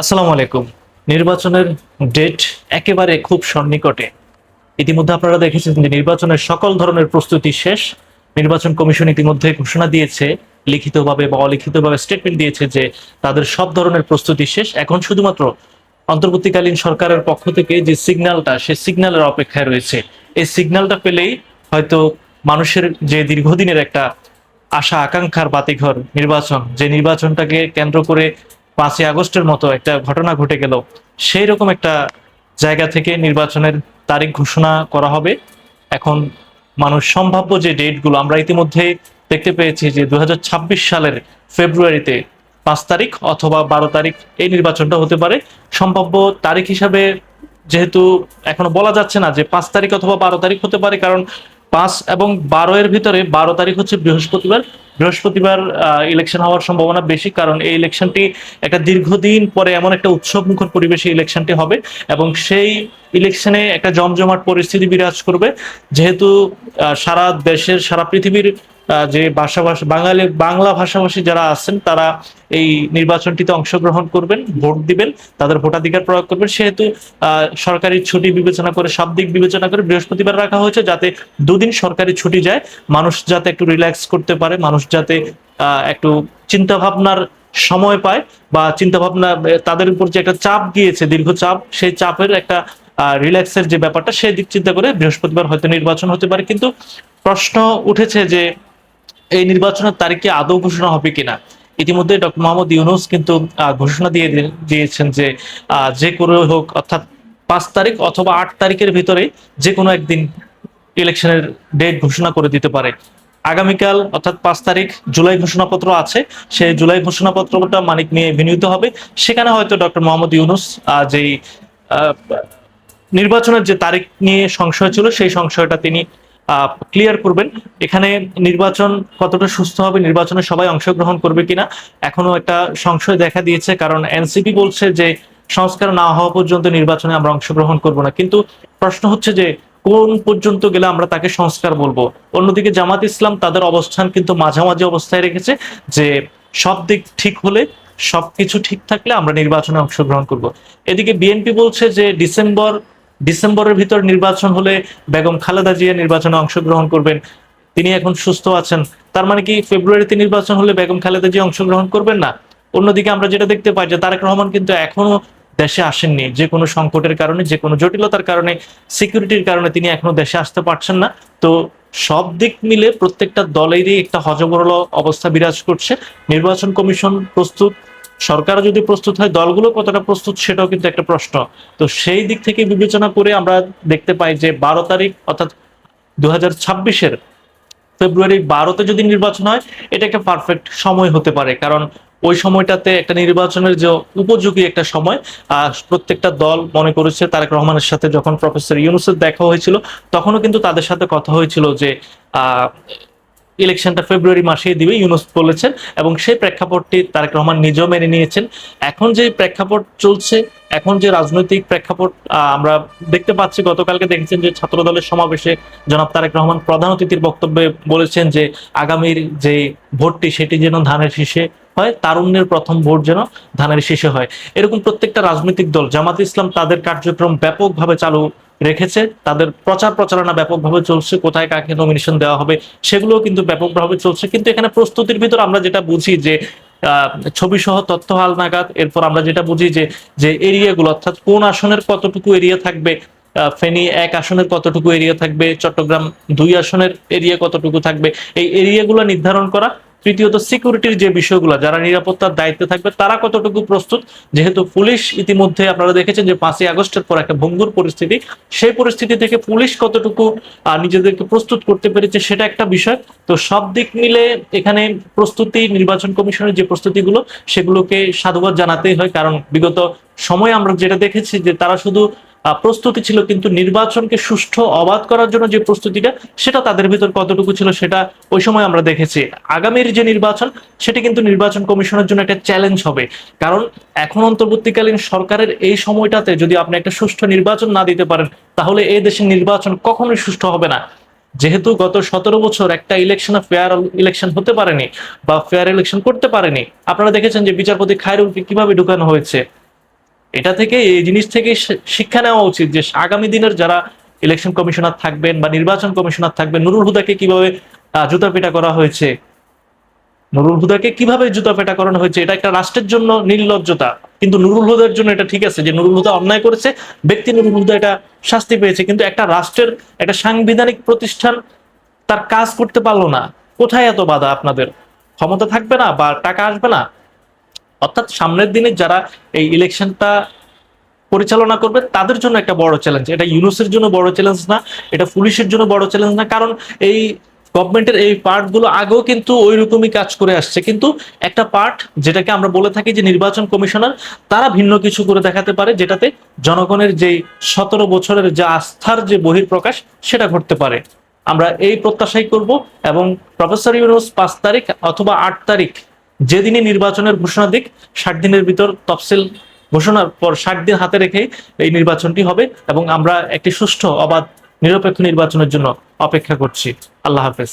আসসালামু আলাইকুম। নির্বাচনের ডেট একেবারে খুব সন্নিকটে। ইতিমধ্যে আপনারা দেখেছেন যে নির্বাচনের সকল ধরনের প্রস্তুতি শেষ। নির্বাচন কমিশন ইতিমধ্যে ঘোষণা দিয়েছে, লিখিতভাবে বা অলিখিতভাবে স্টেটমেন্ট দিয়েছে যে তাদের সব ধরনের প্রস্তুতি শেষ। এখন শুধুমাত্র অন্তর্বর্তীকালীন সরকারের পক্ষ থেকে যে সিগন্যালটা সে সিগন্যালের অপেক্ষায় রয়েছে। এই সিগন্যালটা পেলেই হয়তো মানুষের যে দীর্ঘদিনের একটা আশা, আকাঙ্ক্ষার বাতিঘর নির্বাচন, যে নির্বাচনটাকে কেন্দ্র করে পাঁচই আগস্টের মতো একটা ঘটনা ঘটে গেল। সেই রকম একটা জায়গা থেকে নির্বাচনের তারিখ ঘোষণা করা হবে। এখন মানুষ সম্ভাব্য যে ডেটগুলো আমরা ইতিমধ্যে দেখতে পেয়েছি যে দুহাজার ছাব্বিশ সালের ফেব্রুয়ারিতে পাঁচ তারিখ অথবা বারো তারিখ এই নির্বাচনটা হতে পারে। সম্ভাব্য তারিখ হিসাবে যেহেতু এখনও বলা যাচ্ছে না যে পাঁচ তারিখ অথবা বারো তারিখ হতে পারে, কারণ পাঁচ এবং বারো এর ভিতরে বারো তারিখ হচ্ছে বৃহস্পতিবার। বৃহস্পতিবার ইলেকশন হওয়ার সম্ভাবনা বেশি, কারণ এই ইলেকশনটি একটা দীর্ঘদিন পরে এমন একটা উৎসব মুখর পরিবেশে ইলেকশনটি হবে এবং সেই ইলেকশনে একটা জমজমাট পরিস্থিতি বিরাজ করবে। যেহেতু সারা দেশের, সারা পৃথিবীর যে ভাষাভাষী বাঙালি বাংলা ভাষাভাষী যারা আছেন, তারা এই নির্বাচনটিতে অংশগ্রহণ করবেন, ভোট দিবেন, তাদের ভোটাধিকার প্রয়োগ করবেন। সেহেতু সরকারি ছুটি বিবেচনা করে, সব দিক বিবেচনা করে বৃহস্পতিবার রাখা হয়েছে যাতে দুদিন সরকারি ছুটি যায়। মানুষ যাতে একটু রিল্যাক্স করতে পারে, মানুষ যাতে একটু চিন্তা ভাবনার সময় পায় বা চিন্তা ভাবনা তাদের উপর যে একটা চাপ গিয়েছে, দীর্ঘ চাপ, সেই চাপের একটা রিল্যাক্সের যে ব্যাপারটা, সেই দিক চিন্তা করে বৃহস্পতিবার হয়তো নির্বাচন হতে পারে। কিন্তু প্রশ্ন উঠেছে যে এই নির্বাচনের তারিখ আদৌ ঘোষণা হবে কিনা? ইতিমধ্যে ডক্টর মোহাম্মদ ইউনুস কিন্তু ঘোষণা দিয়ে দিয়েছেন যে যে করে হোক, অর্থাৎ পাঁচ তারিখ অথবা আট তারিখের ভিতরে যে কোনো একদিন ইলেকশনের ডেট ঘোষণা করে দিতে পারে। আগামীকাল, অর্থাৎ পাঁচ তারিখ, জুলাই ঘোষণাপত্র আছে। সেই জুলাই ঘোষণাপত্রটা মানিক নিয়ে বিনিয়োগ হবে। সেখানে হয়তো ডক্টর মোহাম্মদ ইউনুস যেই নির্বাচনের যে তারিখ নিয়ে সংশয় ছিল, সেই সংশয়টা তিনি ক্লিয়ার করবেন। এখানে নির্বাচন কতটা সুস্থ হবে, নির্বাচনে সবাই অংশগ্রহণ করবে কিনা এখনও একটা সংশয় দেখা দিয়েছে, কারণ এনসিপি বলছে যে সংস্কার না হওয়া পর্যন্ত নির্বাচনে আমরা অংশগ্রহণ করব না। কিন্তু প্রশ্ন হচ্ছে যে কোন পর্যন্ত গেলে আমরা তাকে সংস্কার বলব? অন্যদিকে জামাত ইসলাম তাদের অবস্থান কিন্তু মাঝামাঝি অবস্থায় রেখেছে যে সব দিক ঠিক হলে, সবকিছু ঠিক থাকলে আমরা নির্বাচনে অংশগ্রহণ করব। এদিকে বিএনপি বলছে যে ডিসেম্বর ডিসেম্বরের ভিতর নির্বাচন হলে বেগম খালেদা জিয়া নির্বাচনে অংশগ্রহণ করবেন। তিনি এখন সুস্থ আছেন। তার মানে কি ফেব্রুয়ারিতে নির্বাচন হলে বেগম খালেদা জিয়া অংশগ্রহণ করবেন না? অন্যদিকে আমরা যেটা দেখতে পাই যে তারেক রহমান কিন্তু এখনও দেশে আসেননি। যে কোনো সংকটের কারণে, যে কোনো জটিলতার কারণে সিকিউরিটির কারণে তিনি এখনও দেশে আসতে পারছেন না। তো সব দিক মিলে প্রত্যেকটা দলেরই একটা হজবরল অবস্থা বিরাজ করছে। নির্বাচন কমিশন প্রস্তুত। সরকারও যদি প্রস্তুত হয়, দলগুলো কতটা প্রস্তুত সেটাও কিন্তু একটা প্রশ্ন। তো সেই দিক থেকে বিবেচনা করে আমরা দেখতে পাই যে বারো তারিখ অর্থাৎ দু হাজার ছাব্বিশের বারোতে যদি নির্বাচন হয়, এটা একটা পারফেক্ট সময় হতে পারে। কারণ ওই সময়টাতে একটা নির্বাচনের যে উপযোগী একটা সময় প্রত্যেকটা দল মনে করেছে তারেক রহমানের সাথে যখন প্রফেসর ইউনুসের দেখা হয়েছিল, তখনও কিন্তু তাদের সাথে কথা হয়েছিল যে ইলেকশনটা ফেব্রুয়ারি মাসেই দিবে, ইউনুস বলেছেন, এবং সেই প্রেক্ষাপটটি তারেক রহমান নিজেও মেনে নিয়েছেন। এখন যে প্রেক্ষাপট চলছে, এখন যে রাজনৈতিক প্রেক্ষাপট আমরা দেখতে পাচ্ছি, গতকালকে দেখেছেন যে ছাত্র দলের সমাবেশে জনাব তারেক রহমান প্রধান অতিথির বক্তব্যে বলেছেন যে আগামীর যে ভোটটি সেটি যেন ধানের শীষে হয়, তারুণ্যের প্রথম ভোট যেন ধানের শীষে হয়। এরকম প্রত্যেকটা রাজনৈতিক দল, জামাত ইসলাম তাদের কার্যক্রম ব্যাপকভাবে চালু রেখেছে, তাদের প্রচার প্রচারণা ব্যাপকভাবে চলছে, কোথায় কাকে নমিনেশন দেওয়া হবে, সেগুলোও কিন্তু ব্যাপকভাবে চলছে। কিন্তু এখানে প্রস্তুতির ভিতর আমরা যেটা বুঝি যে ছবি সহ তথ্য হালনাগাদ এরপর আমরা যেটা বুঝি যে যে এরিয়াগুলো, অর্থাৎ কোন আসনের কতটুকু এরিয়া থাকবে ফেনী এক আসনের কতটুকু এরিয়া থাকবে, চট্টগ্রাম দুই আসনের এরিয়া কতটুকু থাকবে, এই এরিয়াগুলো নির্ধারণ করা তৃতীয়ত সিকিউরিটির যে বিষয়গুলো, যারা নিরাপত্তার দায়িত্বে থাকবে, তারা কতটুকু প্রস্তুত? যেহেতু পুলিশ ইতিমধ্যে আপনারা দেখেছেন যে পাঁচই আগস্টের পর একটা ভঙ্গুর পরিস্থিতি, সেই পরিস্থিতি থেকে পুলিশ কতটুকু নিজেদেরকে প্রস্তুত করতে পেরেছে সেটা একটা বিষয়। তো সব দিক মিলে এখানে প্রস্তুতি, নির্বাচন কমিশনের যে প্রস্তুতিগুলো, সেগুলোকে সাধুবাদ জানাতেই হয়। কারণ বিগত সময় আমরা যেটা দেখেছি যে তারা শুধু প্রস্তুতি ছিল, কিন্তু নির্বাচনকে সুষ্ঠু অবাধ করার জন্য যে প্রস্তুতিটা, সেটা তাদের ভিতর কতটুকু ছিল সেটা ওই সময় আমরা দেখেছি। আগামীর যে নির্বাচন, সেটা কিন্তু নির্বাচন কমিশনের জন্য একটা চ্যালেঞ্জ হবে। কারণ এখন অন্তর্বর্তীকালীন সরকারের এই সময়টাতে যদি আপনি একটা সুষ্ঠু নির্বাচন না দিতে পারেন, তাহলে এই দেশের নির্বাচন কখনোই সুষ্ঠু হবে না। যেহেতু গত সতেরো বছর একটা ইলেকশন ফেয়ার ইলেকশন হতে পারেনি বা ফেয়ার ইলেকশন করতে পারেনি। আপনারা দেখেছেন যে বিচারপতি খায়রুলকে কীভাবে ঢুকানো হয়েছে? এটা থেকে এই জিনিস থেকে শিক্ষা নেওয়া উচিত যে আগামী দিনের যারা ইলেকশন কমিশনার থাকবেন বা নির্বাচন কমিশনার থাকবেন, নুরুল হুদাকে কীভাবে জুতা পেটা করা হয়েছে? নুরুল হুদাকে কীভাবে জুতা পেটা করানো হয়েছে? এটা একটা রাষ্ট্রের জন্য নির্লজ্জতা। কিন্তু নুরুল হুদার জন্য এটা ঠিক আছে যে নুরুল হুদা অন্যায় করেছে, ব্যক্তি নুরুল হুদা এটা শাস্তি পেয়েছে। কিন্তু একটা রাষ্ট্রের একটা সাংবিধানিক প্রতিষ্ঠান তার কাজ করতে পারল না। কোথায় এত বাধা আপনাদের? ক্ষমতা থাকবে না বা টাকা আসবে না? অর্থাৎ সামনের দিনে যারা এই ইলেকশনটা পরিচালনা করবে, তাদের জন্য একটা বড় চ্যালেঞ্জ এটা ইউনুসের জন্য বড় চ্যালেঞ্জ না, এটা পুলিশের জন্য বড় চ্যালেঞ্জ না। কারণ এই গভর্নমেন্টের এই পার্টগুলো আগেও কিন্তু ওই রকমই কাজ করে আসছে। কিন্তু একটা পার্ট যেটাকে আমরা বলে থাকি যে নির্বাচন কমিশনার, তারা ভিন্ন কিছু করে দেখাতে পারে, যেটাতে জনগণের যে সতেরো বছরের যে আস্থার যে বহির্প্রকাশ সেটা ঘটতে পারে। আমরা এই প্রত্যাশাই করব এবং প্রফেসর ইউনুস পাঁচ তারিখ অথবা আট তারিখ যেদিনই নির্বাচনের ঘোষণা দিক, ষাট দিনের ভিতর তফসিল ঘোষণার পর ষাট দিন হাতে রেখে এই নির্বাচনটি হবে এবং আমরা একটি সুষ্ঠু, অবাধ, নিরপেক্ষ নির্বাচনের জন্য অপেক্ষা করছি। আল্লাহ হাফেজ।